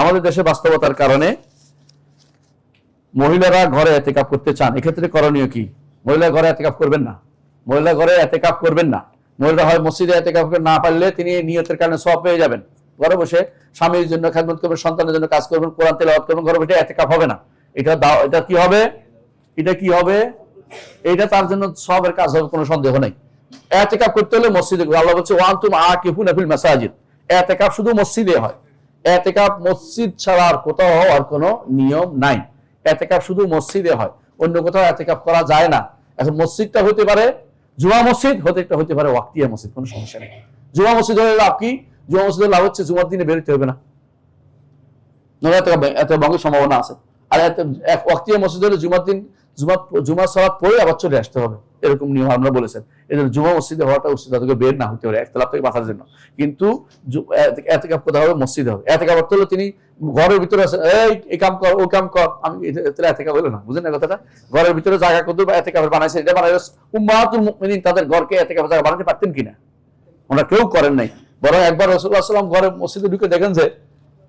আমাদের দেশে বাস্তবতার কারণে মহিলারা ঘরে এতেকাপ করতে চান। এক্ষেত্রে করণীয় কি? মহিলা ঘরে এতেকাপ করবেন না। মহিলা ঘরে এতেকাপ করবেন না। মহিলা হয় মসজিদে এতেকাপ না পারলে তিনি নিয়তের কারণে সব পেয়ে যাবেন। ঘরে বসে স্বামীর জন্য খেদমত করবেন, সন্তানের জন্য কাজ করবেন, কোরআন তেলাওয়াত করবেন, ঘরে বসে এতেকাপ হবে না। এটা দাও এটা কি হবে? এটা কি হবে? এটা তার জন্য সবের কাজ হবে, কোনো সন্দেহ নেই। এতেকাপ করতে হলে মসজিদে। আল্লাহ বলছে ওয়ান তুম আকিফুন ফিল মাসাজিদ। এতেকাপ শুধু মসজিদে হয়। এতেকাপ মসজিদ ছাড়া আর কোথাও হওয়ার কোনো নিয়ম নাই। এতেকাপ শুধু মসজিদে হয়। অন্য কোথাও এতেকাপ করা যায় না। এখন মসজিদটা হতে পারে জুমা মসজিদ হতে একটা হতে পারে ওয়াক্তিয়া মসজিদ, কোনো সমস্যা নেই। জুমা মসজিদ হলে লাভ কি? জুমা মসজিদের লাভ হচ্ছে জুমার দিনে বেরোতে হবে না। এত এত ভঙ্গের সম্ভাবনা আছে। আর এত ওয়াক্তিয়া মসজিদ হলে জুমার দিন জুমা জুমা সালাত পরে আবার চলে আসতে হবে। এরকম নিয়ম আমরা বলেছেন। এদের জুমা মসজিদে হওয়াটা উচিত তাদেরকে বের না হতে পারে, একতলাপ থেকে বাঁচার জন্য। কিন্তু এতে- এতেকাপ কোথাও হবে মসজিদে হবে। এতেকাপ অর্থ হলো তিনি ঘরের ভিতরে আছেন, এই এই কাম কর, ও কাম কর। আমি তাহলে এতেকাপ হলো না, বুঝলেন না কথাটা? ঘরের ভিতরে জায়গা কত বা এতেকাপের বানাইছেন, এটা বানাই উম্মাতুল মুমিনিন তাদের ঘরকে এতেকাপের জায়গা বানাতে পারতেন কিনা? ওনারা কেউ করেন নাই। বরং একবার রসুল্লাহ সাল্লাম ঘরে মসজিদে ঢুকে দেখেন যে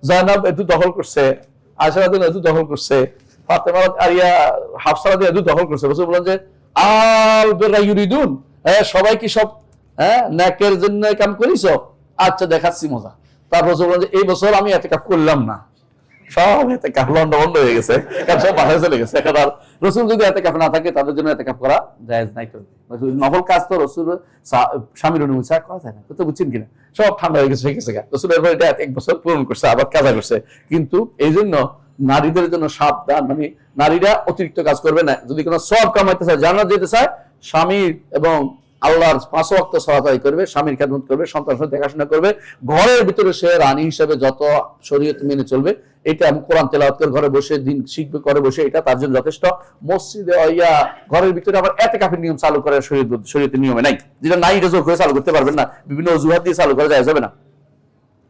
জায়নাব এদু দখল করছে আয়সারাদিন এদু দখল করছে ফাতেমা আরিয়া হাফসারাদিন এদু দখল করছে। রসুল বলেন যে, আল বেরা ইউরিদুন? হ্যাঁ সবাই কি সব হ্যাঁ ন্যাকের জন্য কাম করিস? আচ্ছা দেখাচ্ছি মজা। তার রসুল বলেন যে, এই বছর আমি এতে কাপ করলাম না। সব এতে কাপ লন্ড বন্ধ হয়ে গেছে। কারণ সব বাসায় চলে গেছে। এখন আর রসুল যদি এতে কাপ না থাকে, তাদের জন্য এতে কাপ করা জায়েজ নাই রসুল- নকল কাজ তো রসুল স্বামীর অনুমতি করা যায় না। তো বুঝছেন কিনা? সব ঠান্ডা হয়ে গেছে হয়ে গেছে রসুল এরপর এটা এক বছর পূরণ করছে, আবার কাজা করছে। কিন্তু এই জন্য নারীদের জন্য সাবধান মানে নারীরা অতিরিক্ত কাজ করবে না। যদি কোনো সব কামাইতে চায় জানা যেতে চায় স্বামীর এবং আল্লাহর পাঁচ ওয়াক্ত সহায়তাই করবে, স্বামীর খেদমত করবে সন্তান দেখাশোনা করবে। ঘরের ভিতরে সে রানী হিসেবে যত শরীয়ত মেনে চলবে, এটা আমি কোরআন তেলাওয়াত করে ঘরে বসে, দিন শিখবে করে বসে, এটা তার জন্য যথেষ্ট। মসজিদে ইয়া ঘরের ভিতরে আবার এতে কাফের নিয়ম চালু করে শরীয়ত শরীয়তের নিয়মে নাই। যেটা নাই এটা করে চালু করতে পারবেন না। বিভিন্ন অজুহাত দিয়ে চালু করা যায়, যাবে না।